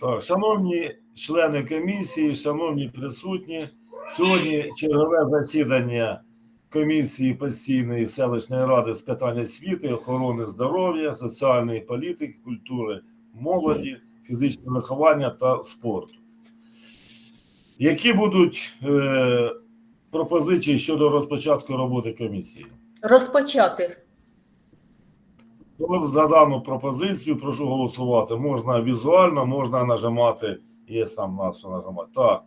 Так, шановні члени комісії, шановні присутні, сьогодні чергове засідання комісії постійної селищної ради з питань освіти, охорони здоров'я, соціальної політики, культури, молоді, фізичного виховання та спорту. Які будуть е, пропозиції щодо розпочатку роботи комісії? Розпочати. За дану пропозицію прошу голосувати. Можна візуально, можна нажимати. Є там на що нажимати. Так,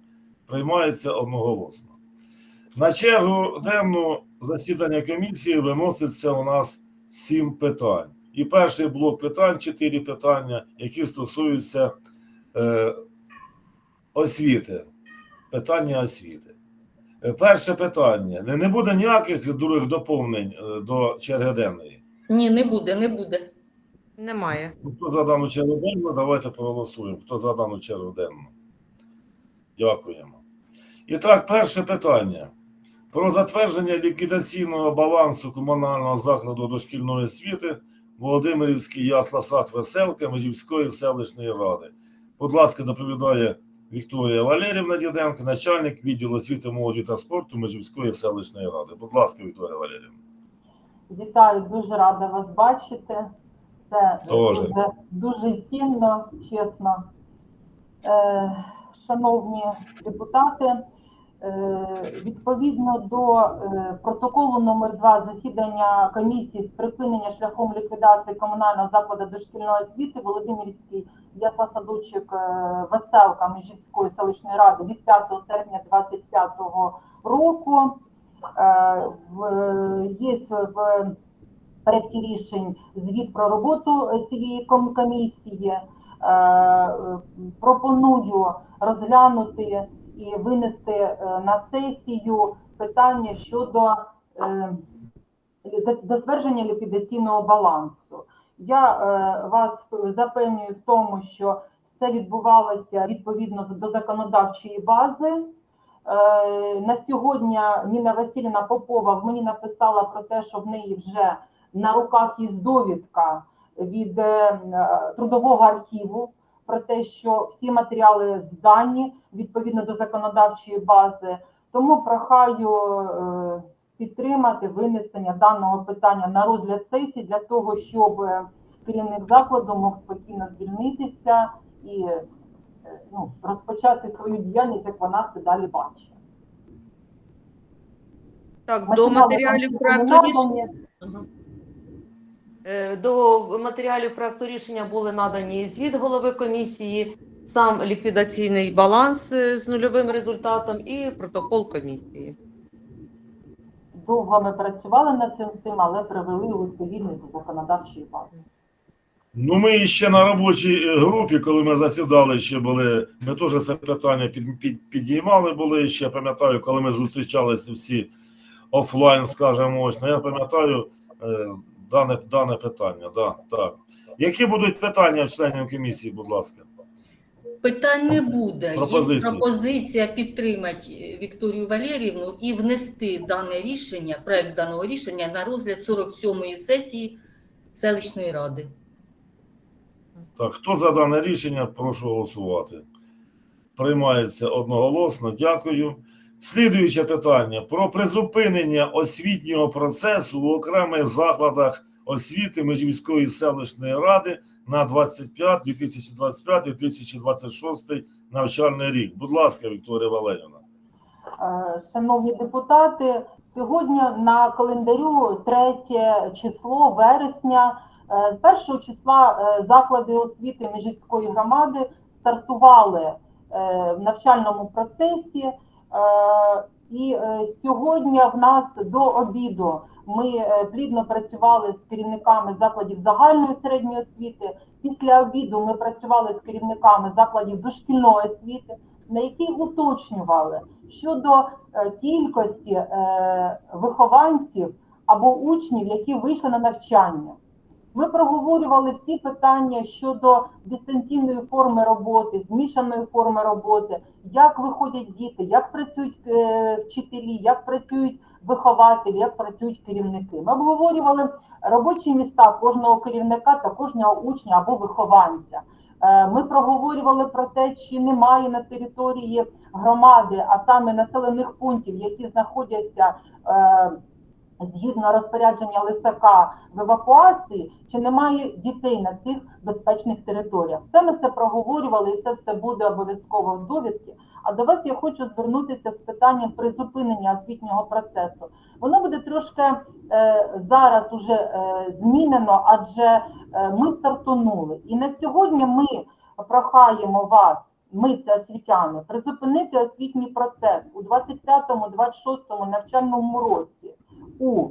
приймається одноголосно. На чергу денну засідання комісії виноситься у нас сім питань. І перший блок питань, чотири питання, які стосуються е, освіти. Питання освіти. Е, Перше питання. Не, не буде ніяких других доповнень е, до черги денної. Ні, не буде, не буде. Немає. Хто за дану чергу денну, давайте проголосуємо. Хто за дану чергу денну? Дякуємо. І так, перше питання. Про затвердження ліквідаційного балансу комунального закладу дошкільної освіти Володимирівський ясла сад Веселка Межівської селищної ради. Будь ласка, доповідає Вікторія Валерівна Діденко, начальник відділу освіти, молоді та спорту Межівської селищної ради. Будь ласка, Вікторія Валерівна. Вітаю, дуже рада вас бачити. Це дуже, дуже цінно, чесно. Е, шановні депутати, е, відповідно до е, протоколу номер 2 засідання комісії з припинення шляхом ліквідації комунального закладу дошкільної освіти Володимирський ясла садочок е, Веселка Межівської селищної ради від 5 серпня 2025 року. Е, Є в проєкті рішень звіт про роботу цієї комісії. Е, Пропоную розглянути і винести е, на сесію питання щодо е, затвердження ліквідаційного балансу. Я е, вас запевнюю в тому, що все відбувалося відповідно до законодавчої бази. Е, На сьогодні Ніна Васильівна Попова мені написала про те, що в неї вже на руках є довідка від е, трудового архіву про те, що всі матеріали здані відповідно до законодавчої бази. Тому прохаю е, підтримати винесення даного питання на розгляд сесії для того, щоб керівник закладу мог спокійно звільнитися і ну, розпочати свою діяльність, як вона це далі бачить. Так, до матеріалів проекту рішення е, до матеріалів проекту рішення були надані звіт голови комісії, сам ліквідаційний баланс е, з нульовим результатом і протокол комісії. Довго ми працювали над цим всім, але привели у відповідність до законодавчої бази. Ну, ми ще на робочій е, групі, коли ми засідали, ще були, ми теж це питання під, під, підіймали були. Ще пам'ятаю, коли ми зустрічалися всі офлайн, скажімо, очно. Я пам'ятаю е, дане, дане питання. Да, так. Які будуть питання в членів комісії, будь ласка? Питань не буде. Пропозиції. Є пропозиція підтримати Вікторію Валерівну і внести дане рішення, проект даного рішення на розгляд 47-ї сесії селищної ради. Так, хто за дане рішення, прошу голосувати. Приймається одноголосно. Дякую. Слідуюче питання про призупинення освітнього процесу в окремих закладах освіти Межівської селищної ради на 25, 2025-2026 навчальний рік. Будь ласка, Вікторія Валерівна. Е, Шановні депутати, сьогодні на календарю 3 число вересня. Е, З 1 числа е, заклади освіти Межівської громади стартували е, в навчальному процесі. І сьогодні в нас до обіду ми плідно працювали з керівниками закладів загальної середньої освіти. Після обіду ми працювали з керівниками закладів дошкільної освіти, на якій уточнювали щодо кількості вихованців або учнів, які вийшли на навчання. Ми проговорювали всі питання щодо дистанційної форми роботи, змішаної форми роботи, як виходять діти, як працюють е, вчителі, як працюють вихователі, як працюють керівники. Ми обговорювали робочі міста кожного керівника та кожного учня або вихованця. Е, Ми проговорювали про те, чи немає на території громади, а саме населених пунктів, які знаходяться е, згідно розпорядження Лисака в евакуації, чи немає дітей на цих безпечних територіях. Все ми це проговорювали, і це все буде обов'язково в довідці. А до вас я хочу звернутися з питанням призупинення освітнього процесу. Воно буде трошки е, зараз уже е, змінено, адже е, ми стартунули. І на сьогодні ми прохаємо вас, ми це освітяни, призупинити освітній процес у 25-26 навчальному році у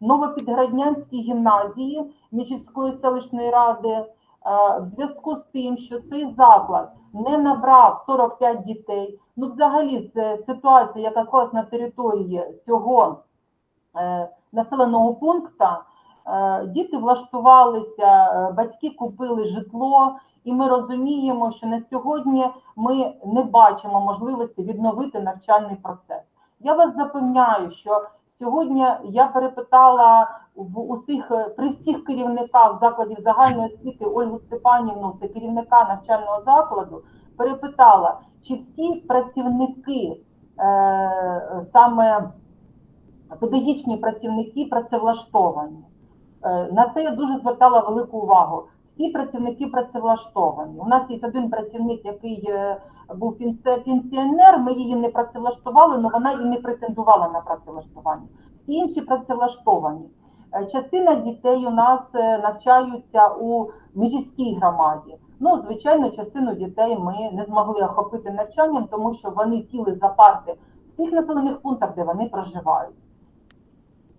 Новопідграднянській гімназії Мічівської селищної ради е, в зв'язку з тим, що цей заклад не набрав 45 дітей. Ну, взагалі, з ситуації, яка склалась на території цього е, населеного пункту, е, діти влаштувалися, е, батьки купили житло, і ми розуміємо, що на сьогодні ми не бачимо можливості відновити навчальний процес. Я вас запевняю, що сьогодні я перепитала в усіх е, при всіх керівниках закладів загальної освіти Ольгу Степанівну, це керівника навчального закладу, перепитала, чи всі працівники е, саме педагогічні працівники працевлаштовані. Е, На це я дуже звертала велику увагу. Всі працівники працевлаштовані. У нас є один працівник, який був пенсіонер. Ми її не працевлаштували, але вона і не претендувала на працевлаштування. Всі інші працевлаштовані. Е, Частина дітей у нас е, навчаються у Межівській громаді. Ну, звичайно, частину дітей ми не змогли охопити навчанням, тому що вони сіли за парти в тих населених пунктах, де вони проживають.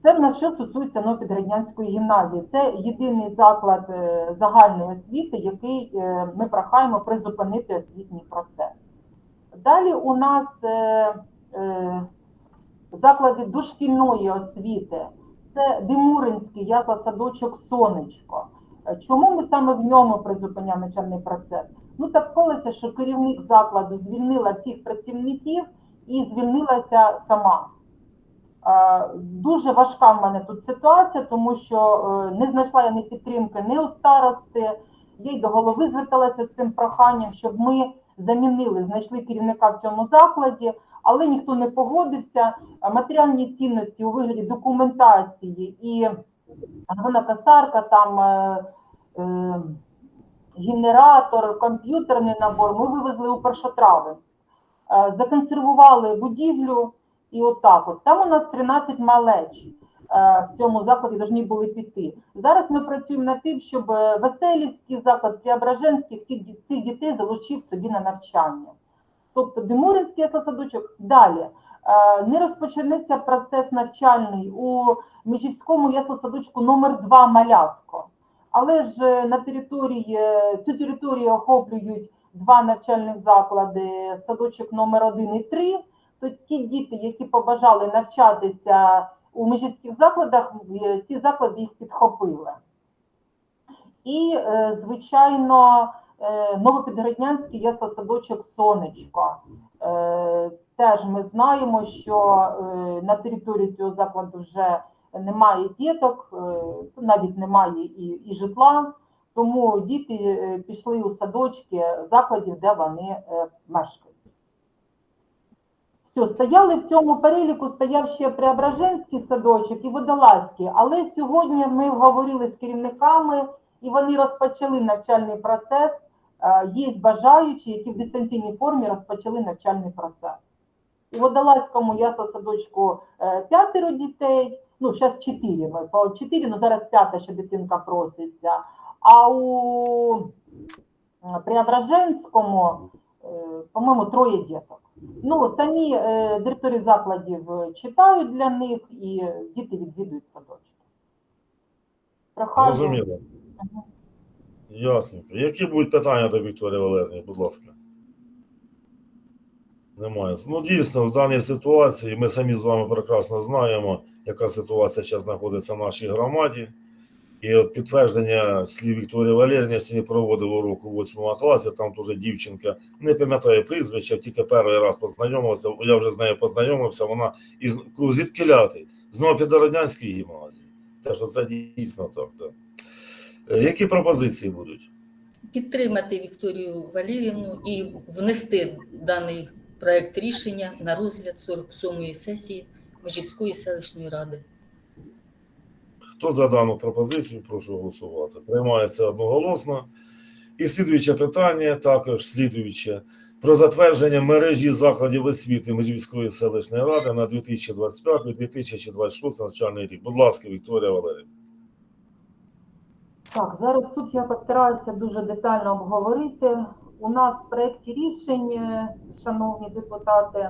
Це в нас що стосується Новопідграднянської гімназії. Це єдиний заклад е, загальної освіти, який ми прохаємо призупинити освітній процес. Далі у нас е, е, заклади дошкільної освіти. Це Димуринський ясла-садочок Сонечко. Е, Чому ми саме в ньому призупиняємо навчальний процес? Ну так склалося, що керівник закладу звільнила всіх працівників і звільнилася сама. Дуже важка в мене тут ситуація, тому що не знайшла я ні підтримки ні у старости. Я й до голови зверталася з цим проханням, щоб ми замінили, знайшли керівника в цьому закладі, але ніхто не погодився. Матеріальні цінності у вигляді документації і газонокосарка, там е, е, генератор, комп'ютерний набор ми вивезли у першотравень. Е, Законсервували будівлю. І отак от. Там у нас 13 малеч е, в цьому закладі повинні були піти. Зараз ми працюємо над тим, щоб е, Веселівський заклад, Преображенський цих, дітей залучив собі на навчання. Тобто Димуринський садочок далі. Е, Не розпочнеться процес навчальний у Міжівському яслосадочку номер 2 Малятко. Але ж е, на території, е, цю територію охоплюють два навчальних заклади, садочок номер 1 і 3 то ті діти, які побажали навчатися у межівських закладах, ці заклади їх підхопили. І, е, звичайно, е, Новопідгороднянський ясла-садочок Сонечко. Е, Теж ми знаємо, що на території цього закладу вже немає діток, навіть немає і, і житла, тому діти е, пішли у садочки закладів, де вони е, мешкають. Все, стояли в цьому переліку, стояв ще Преображенський садочок і Водолазький. Але сьогодні ми говорили з керівниками, і вони розпочали навчальний процес. Е, Є бажаючі, які в дистанційній формі розпочали навчальний процес. У Водолазькому ясла садочку е, п'ятеро дітей, ну, зараз чотири, ми по чотири, ну зараз п'ята ще дитинка проситься. А у Преображенському, по-моєму, троє діток. Ну, самі е, директори закладів е, читають для них і е, діти відвідують садочки. Прохаю. Зрозуміло. Мгм. Ясненько. Які будуть питання до Вікторії Валерії, будь ласка? Немає. Ну, дійсно, в даній ситуації ми самі з вами прекрасно знаємо, яка ситуація зараз знаходиться в нашій громаді. І от підтвердження слів Вікторії Валеріївни, сьогодні проводив урок у 8 класі, там теж дівчинка, не пам'ятаю прізвища, тільки перший раз познайомилася, я вже з нею познайомився, вона із звідки ляти? З Новопідгороднянської гімназії. Те, що це дійсно так. так. Е, Які пропозиції будуть? підтримати Вікторію Валерівну і внести даний проект рішення на розгляд 47-ї сесії Межівської селищної ради. Хто за дану пропозицію, прошу голосувати. Приймається одноголосно. І слідуюче питання, також слідуюче, про затвердження мережі закладів освіти Межівської селищної ради на 2025-2026 навчальний рік. Будь ласка, Вікторія Валерійовна. Так, зараз тут я постараюся дуже детально обговорити. У нас в проєкті рішень, е, шановні депутати,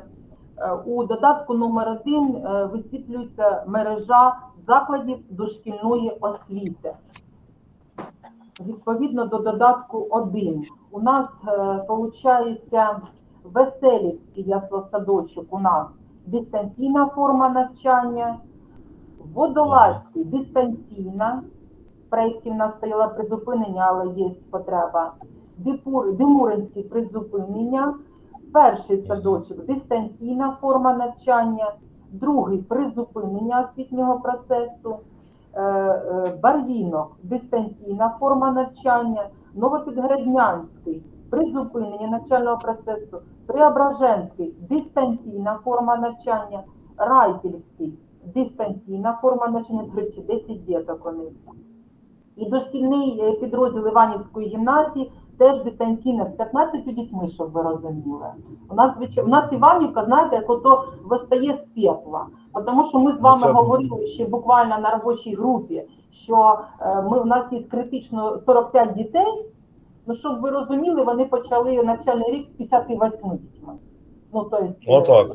у додатку номер один е, висвітлюється мережа закладів дошкільної освіти. Відповідно до додатку 1. У нас виходить Веселівський яслосадочок у нас дистанційна форма навчання, Водолазький дистанційна, в проєкті призупинення, але є потреба. Димуринський призупинення, перший садочок дистанційна форма навчання, другий призупинення освітнього процесу, е, е, Барвінок дистанційна форма навчання, Новопідграднянський призупинення навчального процесу, Преображенський дистанційна форма навчання, Райпільський дистанційна форма навчання, до речі, 10 діток у них. І дошкільний е, підрозділ Іванівської гімназії теж дистанційно з 15 дітьми, щоб ви розуміли. У нас, звичай- у нас Іванівка, знаєте, як ото вистає з пекла. Тому що ми з вами Це- говорили ще буквально на робочій групі, що е, ми, у нас є критично 45 дітей. Ну, щоб ви розуміли, вони почали навчальний рік з 58 дітьми. Ну, то есть, е, Отак.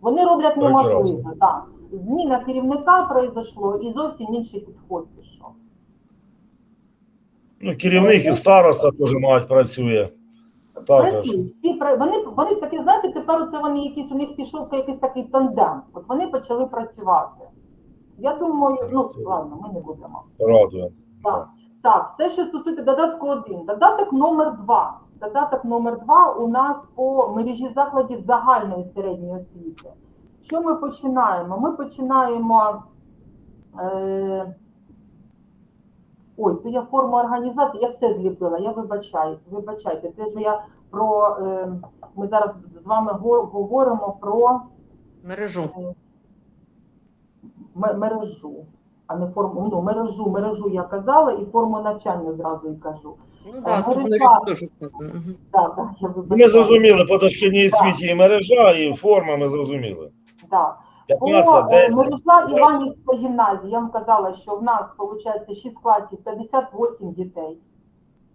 вони роблять неможливе. Так. Зміна керівника произошло і зовсім інший підход пішов. Ну, керівник і староста теж мають працює. Також. Всі пра- вони, вони такі, знаєте, тепер це вони якийсь у них пішов якийсь такий тандем. От вони почали працювати. Я думаю, ну ладно, ми не будемо. Радує. Так, так, це що стосується додатку 1. Додаток номер 2. Додаток номер 2 у нас по мережі закладів загальної середньої освіти. Що ми починаємо? Ми починаємо. Е... Ой, то я форму організації, я все зліпила, я вибачаю, вибачайте. Це ж я про. Е... Ми зараз з вами говоримо про Мережу. мережу, а не форму. Ну, мережу, мережу я казала, і форму навчання зразу і кажу. Ну мережа. я вибачаю. Ми зрозуміли, по дошкільній освіті і мережа, і форма ми зрозуміли. Так. 15, е, 10. Іванівська гімназія, я вам казала, що в нас виходить 6 класів, 58 дітей.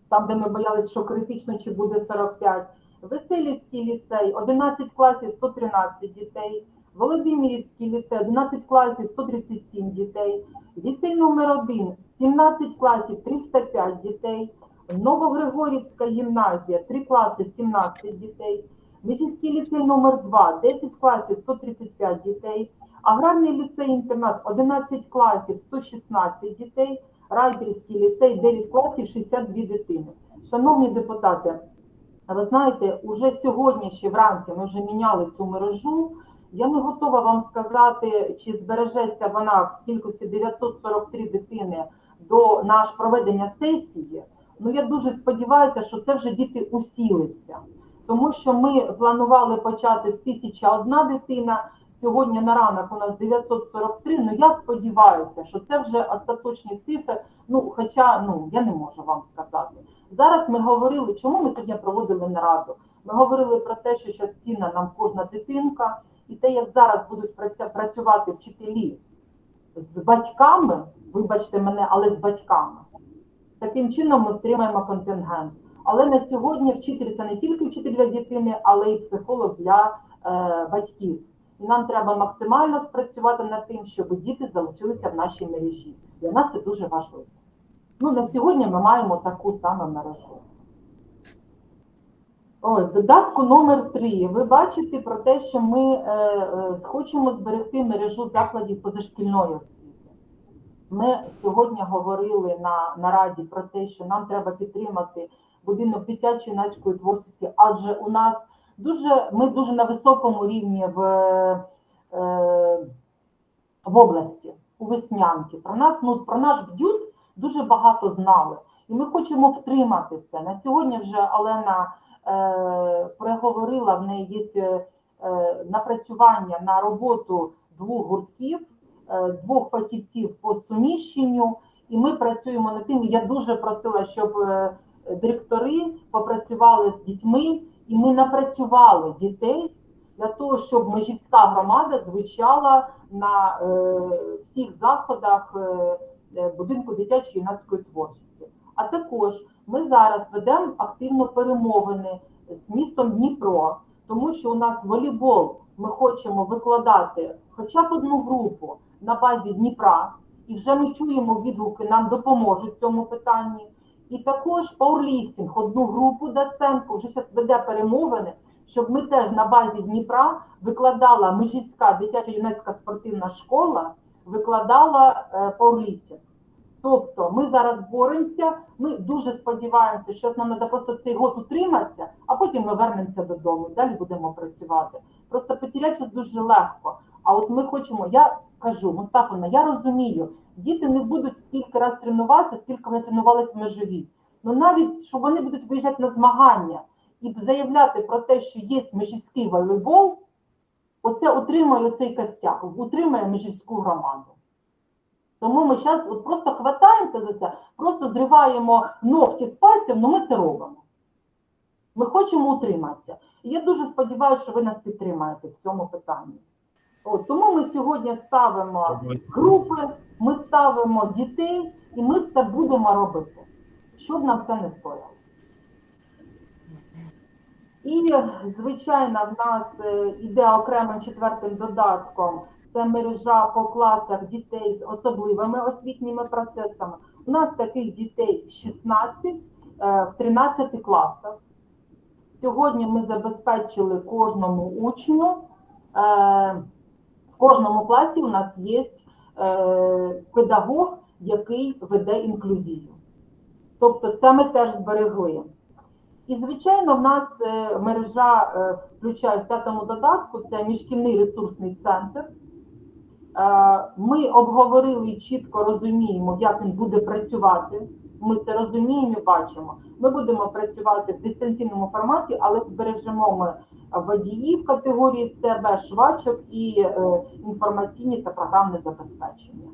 Там, де ми боялися, що критично чи буде 45. Веселівський ліцей, 11 класів, 113 дітей. Володимирівський ліцей, 11 класів, 137 дітей. Ліцей номер 1, 17 класів, 305 дітей. Новогригорівська гімназія, 3 класи, 17 дітей. Мічівський ліцей номер 2, 10 класів, 135 дітей. Аграрний ліцей-інтернат, 11 класів, 116 дітей. Райбільський ліцей, 9 класів, 62 дитини. Шановні депутати, ви знаєте, уже сьогодні, ще вранці, ми вже міняли цю мережу. Я не готова вам сказати, чи збережеться вона в кількості 943 дитини до наш проведення сесії. Ну я дуже сподіваюся, що це вже діти усілися тому що ми планували почати з 1001 дитина. Сьогодні на ранок у нас 943. Ну я сподіваюся, що це вже остаточні цифри. Ну, хоча ну я не можу вам сказати. Зараз ми говорили, чому ми сьогодні проводили нараду. Ми говорили про те, що зараз ціна нам кожна дитинка, і те, як зараз будуть працювати вчителі з батьками, вибачте мене, але з батьками. Таким чином ми стримаємо контингент. Але на сьогодні вчитель це не тільки вчитель для дитини, але й психолог для е, батьків. І нам треба максимально спрацювати над тим, щоб діти залишилися в нашій мережі. Для нас це дуже важливо. Ну, на сьогодні ми маємо таку саму мережу. Ось, додатку номер 3 ви бачите про те, що ми е, е, хочемо зберегти мережу закладів позашкільної освіти. Ми сьогодні говорили на нараді про те, що нам треба підтримати будинок дитячої юнацької творчості, адже у нас дуже ми дуже на високому рівні в, е, в області у Веснянки. Про нас ну про наш бдют дуже багато знали. І ми хочемо втримати це. На сьогодні вже Олена е, переговорила, в неї є е, е, напрацювання на роботу двох гуртків, е, двох фахівців по суміщенню, і ми працюємо над тим. Я дуже просила, щоб е, директори попрацювали з дітьми, і ми напрацювали дітей для того, щоб Межівська громада звучала на е, всіх заходах е, е, будинку дитячої юнацької творчості. А також ми зараз ведемо активно перемовини з містом Дніпро, тому що у нас волейбол ми хочемо викладати хоча б одну групу на базі Дніпра, і вже ми чуємо відгуки, нам допоможуть в цьому питанні. І також пауерліфтинг, одну групу Даценко вже зараз веде перемовини, щоб ми теж на базі Дніпра викладала Межівська дитяча юнацька спортивна школа, викладала е, пауерліфтинг. Тобто ми зараз боремося, ми дуже сподіваємося, що нам треба просто цей год утриматися, а потім ми вернемося додому, далі будемо працювати. Просто потеряти дуже легко. А от ми хочемо, я кажу, Мустафовна, я розумію, діти не будуть скільки раз тренуватися, скільки вони тренувалися в межові. Ну навіть що вони будуть виїжджати на змагання і заявляти про те, що є межівський волейбол, оце утримує цей костяк, утримує межівську громаду. Тому ми зараз от просто хватаємося за це, просто зриваємо ногті з пальців, але ми це робимо. Ми хочемо утриматися. І я дуже сподіваюся, що ви нас підтримаєте в цьому питанні. От, тому ми сьогодні ставимо групи, ми ставимо дітей, і ми це будемо робити, щоб нам це не стояло. І, звичайно, в нас е, іде окремим четвертим додатком це мережа по класах дітей з особливими освітніми процесами. У нас таких дітей 16 е, в 13 класах. Сьогодні ми забезпечили кожному учню. В кожному класі у нас є е, педагог, який веде інклюзію. Тобто це ми теж зберегли. І, звичайно, в нас е, мережа е, включає в п'ятому додатку це міжкільний ресурсний центр. Ми обговорили і чітко розуміємо, як він буде працювати. Ми це розуміємо і бачимо. Ми будемо працювати в дистанційному форматі, але збережемо ми водіїв категорії С, Б, швачок і е, інформаційні та програмне забезпечення.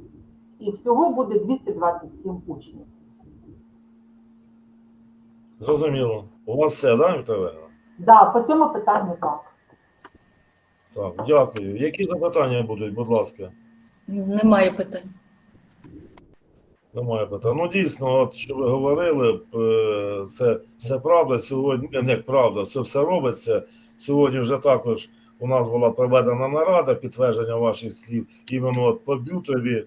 І всього буде 227 учнів. Зрозуміло. У вас все, да, Вікторія? Да, по цьому питанню так. Так, дякую. Які запитання будуть, будь ласка? Немає питань. Немає питань. Ну, дійсно, от що ви говорили, е, це все правда. Сьогодні, не як правда, це все робиться. Сьогодні вже також у нас була проведена нарада, підтвердження ваших слів, іменно от по бютові.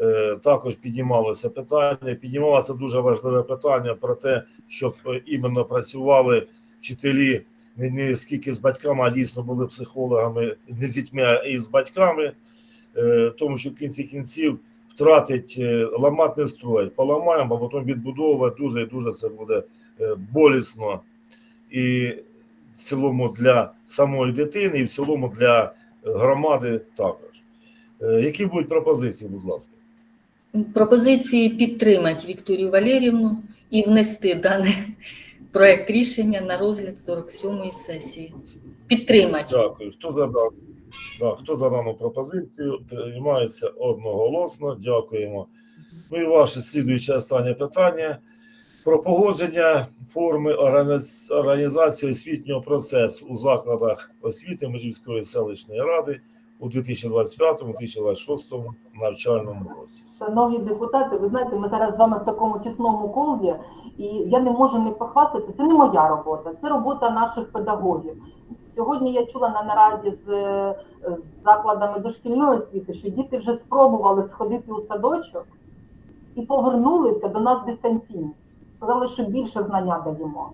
Е, Також піднімалося питання. Піднімалося дуже важливе питання про те, щоб е, іменно працювали вчителі не, не скільки з батьками, а дійсно були психологами не з дітьми, а і з батьками, Е, тому що в кінці кінців втратить е, ламати строй, поламаємо, а потім відбудовувати дуже і дуже це буде е, болісно і в цілому для самої дитини, і в цілому для громади також. Е, Які будуть пропозиції, будь ласка? Пропозиції підтримати Вікторію Валерівну і внести даний проект рішення на розгляд 47-ї сесії. Підтримати. Дякую. Хто за дан- да, хто за дану пропозицію? Приймається одноголосно. Дякуємо. Ну і ваше слідуюче останнє питання про погодження форми організ- організації освітнього процесу у закладах освіти Межівської селищної ради у 2025-2026 навчальному році. Шановні депутати, ви знаєте, ми зараз з вами в такому тісному колі, і я не можу не похвастатися. Це не моя робота, це робота наших педагогів. Сьогодні я чула на нараді з, з закладами дошкільної освіти, що діти вже спробували сходити у садочок і повернулися до нас дистанційно. Сказали, що більше знання даємо.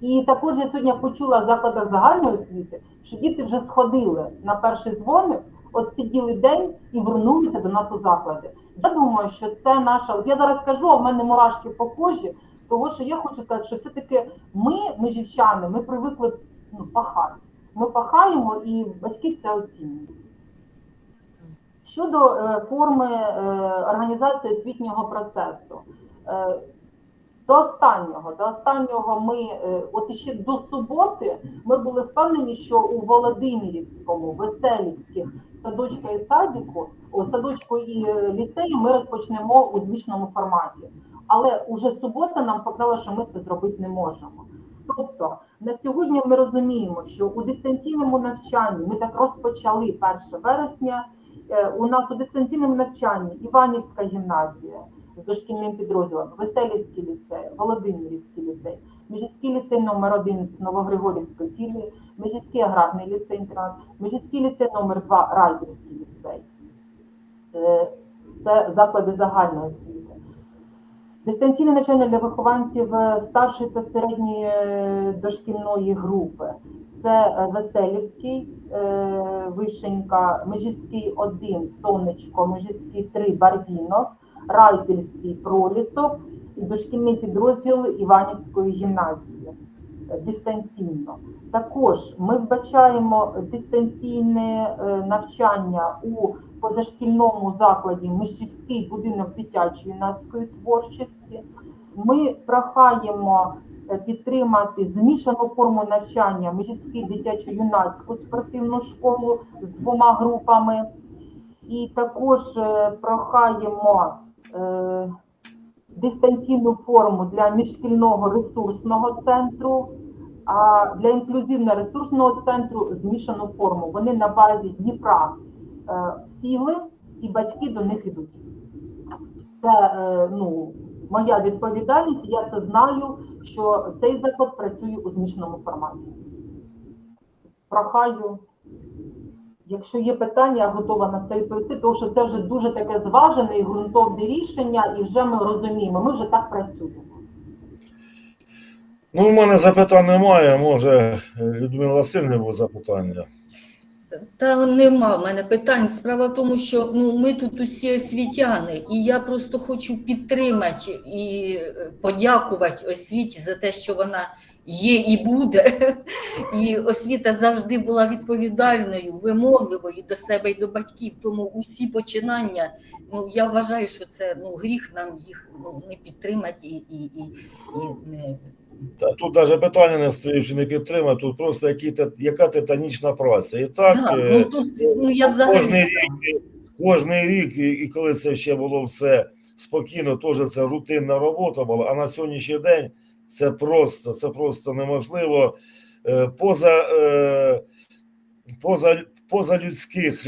І також я сьогодні почула в закладах загальної освіти, що діти вже сходили на перший дзвоник, от сиділи день і вернулися до нас у заклади. Я думаю, що це наша. От я зараз кажу, а в мене мурашки по кожі, тому що я хочу сказати, що все-таки ми, ми жівчани, ми привикли ну, пахати. Ми пахаємо і батьки це оцінюють. Щодо е, форми е, організації освітнього процесу, е, До останнього, до останнього ми, е, от ще до суботи, ми були впевнені, що у Володимирівському, Веселівських садочка і садіку, о, садочку і е, ліцеї ми розпочнемо у змішаному форматі. Але уже субота нам показала, що ми це зробити не можемо. Тобто на сьогодні ми розуміємо, що у дистанційному навчанні ми так розпочали 1 вересня. Е, У нас у дистанційному навчанні Іванівська гімназія з дошкільним підрозділом, Веселівський ліцей, Володимирівський ліцей, Межівський ліцей номер 1 з Новогригорівської філії, Межівський аграрний ліцей інтернат, Межівський ліцей номер 2 Райдерський ліцей. Е, Це заклади загальної освіти. Дистанційне навчання для вихованців е, старшої та середньої е, дошкільної групи. Це е, Веселівський, Вишенька, Межівський 1, Сонечко, Межівський 3, Барвінок, Райдельський Пролісок і дошкільний підрозділ Іванівської гімназії дистанційно. Також ми вбачаємо дистанційне навчання у позашкільному закладі Мишівський будинок дитячої юнацької творчості. Ми прохаємо е, підтримати змішану форму навчання Мишівський дитячо-юнацьку спортивну школу з двома групами. І також е, прохаємо е, дистанційну форму для міжшкільного ресурсного центру, а для інклюзивно-ресурсного центру змішану форму. Вони на базі Дніпра сіли і батьки до них ідуть. Це е, ну, моя відповідальність, я це знаю, що цей заклад працює у змішаному форматі. Прохаю, якщо є питання, я готова на це відповісти, тому що це вже дуже таке зважене і ґрунтовне рішення, і вже ми розуміємо, ми вже так працюємо. Ну, у мене запитань немає. Може, Людмила Васильівна буде запитання. Та нема в мене питань. Справа в тому, що ну ми тут усі освітяни, і я просто хочу підтримати і е, подякувати освіті за те, що вона є і буде. І освіта завжди була відповідальною, вимогливою до себе і до батьків. Тому усі починання, ну я вважаю, що це ну гріх нам їх ну, не підтримати і, і, і, і не Та тут навіть питання не стоїть, що не підтримати, тут просто які, яка титанічна праця. І так, Да, е, ну тут ну я взагалі кожний рік, кожний рік, і, коли це ще було все спокійно, теж це рутинна робота була. А на сьогоднішній день це просто, це просто неможливо. Е, Поза, е, поза, поза людських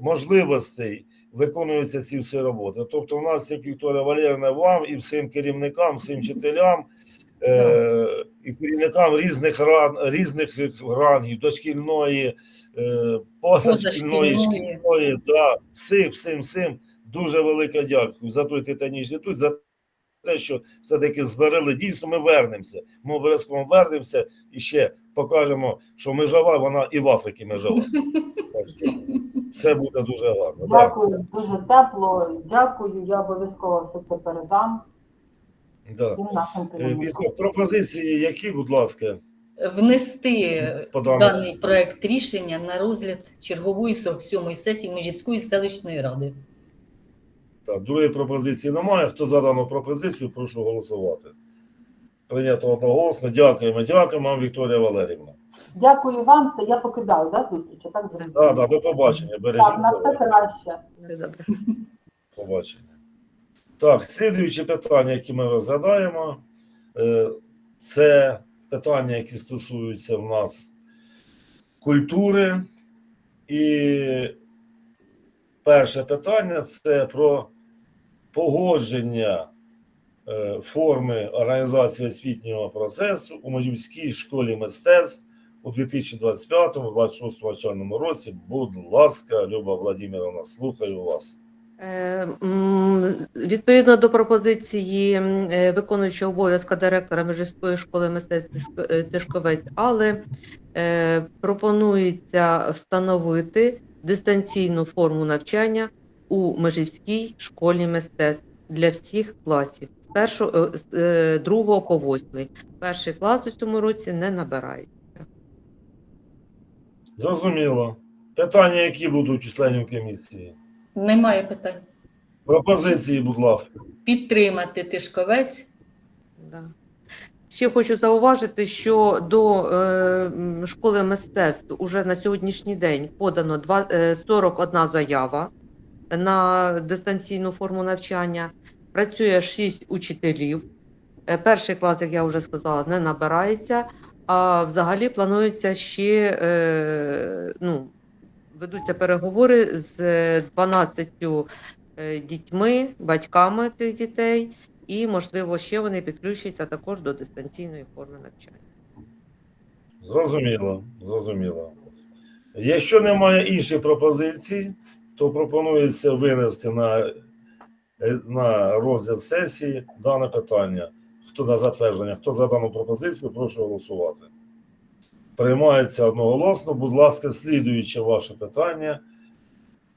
можливостей виконуються ці всі роботи. Тобто, у нас, як Вікторія Валерівна, вам і всім керівникам, всім вчителям. Е, І керівникам різних ран, різних рангів, дошкільної, е, позашкільної, шкільної, да, всім, всім, всім дуже велике дякую за той титанічний тут, за те, що все-таки зберегли. Дійсно, ми вернемося. Ми обов'язково вернемося і ще покажемо, що межова, вона і в Африці. Так що Це буде дуже гарно. Да. Дякую, дуже тепло. Дякую. Я обов'язково все це передам Да. Е, Пропозиції, які, будь ласка, внести По даний проект рішення на розгляд чергової 47-ї сесії Межівської селищної ради. Так, другої пропозиції немає. Хто за дану пропозицію, прошу голосувати. Прийнято одноголосно. Дякуємо. Дякуємо вам, Вікторія Валерівна. Дякую вам. Все, я покидаю да, зустріч. Так зрозуміло. Да, да, до побачення. Так, Бережіть на все краще. Побачення. Так, слідуючі питання, які ми розглядаємо, е, це питання, які стосуються в нас культури. І перше питання це про погодження е, форми організації освітнього процесу у Можівській школі мистецтв у 2025-2026 навчальному році. Будь ласка, Люба Владимировна, слухаю вас. Е, Відповідно до пропозиції е, виконуючого обов'язка директора Межівської школи мистецтв е, Тишковець, але пропонується встановити дистанційну форму навчання у Межівській школі мистецтв для всіх класів з першого, другого по восьмий. Перший клас у цьому році не набирає. Зрозуміло. Питання, які будуть у членів комісії? Немає питань. Пропозиції, будь ласка. Підтримати Тишковець Да. Ще хочу зауважити, що до е, школи мистецтв уже на сьогоднішній день подано два- е, 41 заява на дистанційну форму навчання. Працює 6 учителів. Е, Перший клас, як я вже сказала, не набирається. А взагалі планується ще е, ну, ведуться переговори з 12 е, дітьми, батьками тих дітей, і, можливо, ще вони підключаться також до дистанційної форми навчання. Зрозуміло, зрозуміло. Якщо немає інших пропозицій, то пропонується винести на, е, на розгляд сесії дане питання. Хто на затвердження, хто за дану пропозицію, прошу голосувати. Приймається одноголосно. Будь ласка, слідуюче ваше питання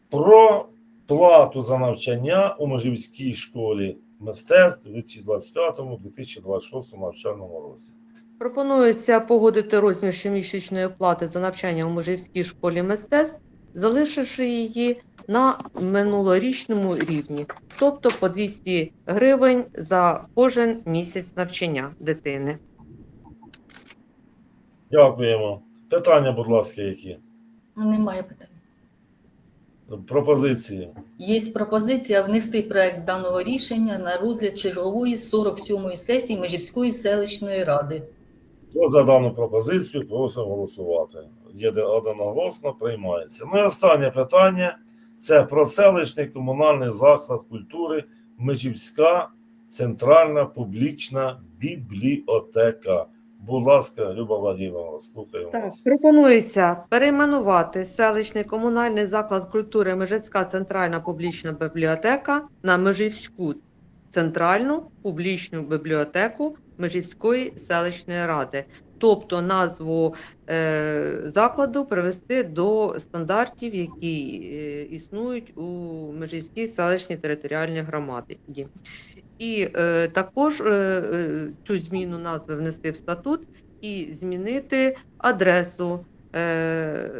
про плату за навчання у Межівській школі мистецтв у 2025-2026 навчальному році. Пропонується погодити розмір щомісячної плати за навчання у Межівській школі мистецтв, залишивши її на минулорічному рівні, тобто по 200 гривень за кожен місяць навчання дитини. Дякуємо. Питання, будь ласка, які? Немає питань. Пропозиції. Є пропозиція внести проект даного рішення на розгляд чергової 47-ї сесії Межівської селищної ради. Хто за дану пропозицію, просимо голосувати. Єде одноголосно, приймається. Ну і останнє питання це про селищний комунальний заклад культури Межівська центральна публічна бібліотека. Будь ласка, Люба Владимировна, слухаємо Так, пропонується перейменувати селищний комунальний заклад культури Межицька центральна публічна бібліотека на Межівську центральну публічну бібліотеку Межівської селищної ради. Тобто назву е, закладу привести до стандартів, які е, існують у Межівській селищній територіальній громаді. І е, також е, е, цю зміну назви внести в статут і змінити адресу е,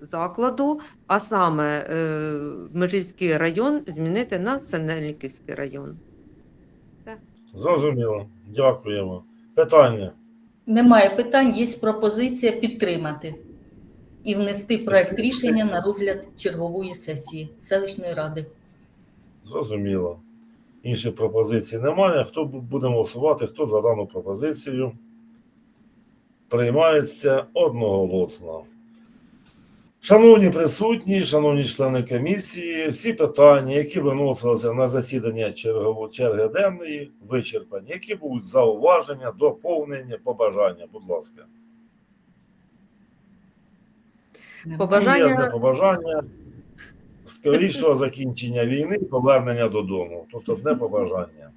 закладу, а саме е, Межівський район змінити на Синельниківський район. Зрозуміло. Дякуємо. Питання. Немає питань, є пропозиція підтримати і внести проект рішення на розгляд чергової сесії селищної ради. Зрозуміло. Інших пропозицій немає. Хто бу- буде голосувати, хто за дану пропозицію? Приймається одноголосно. Шановні присутні, шановні члени комісії, всі питання, які виносилися на засідання чергово- черги денної, вичерпані, які будуть зауваження, доповнення, побажання, будь ласка. Побажання- Є одне побажання скорішого закінчення війни, повернення додому. Тут одне побажання.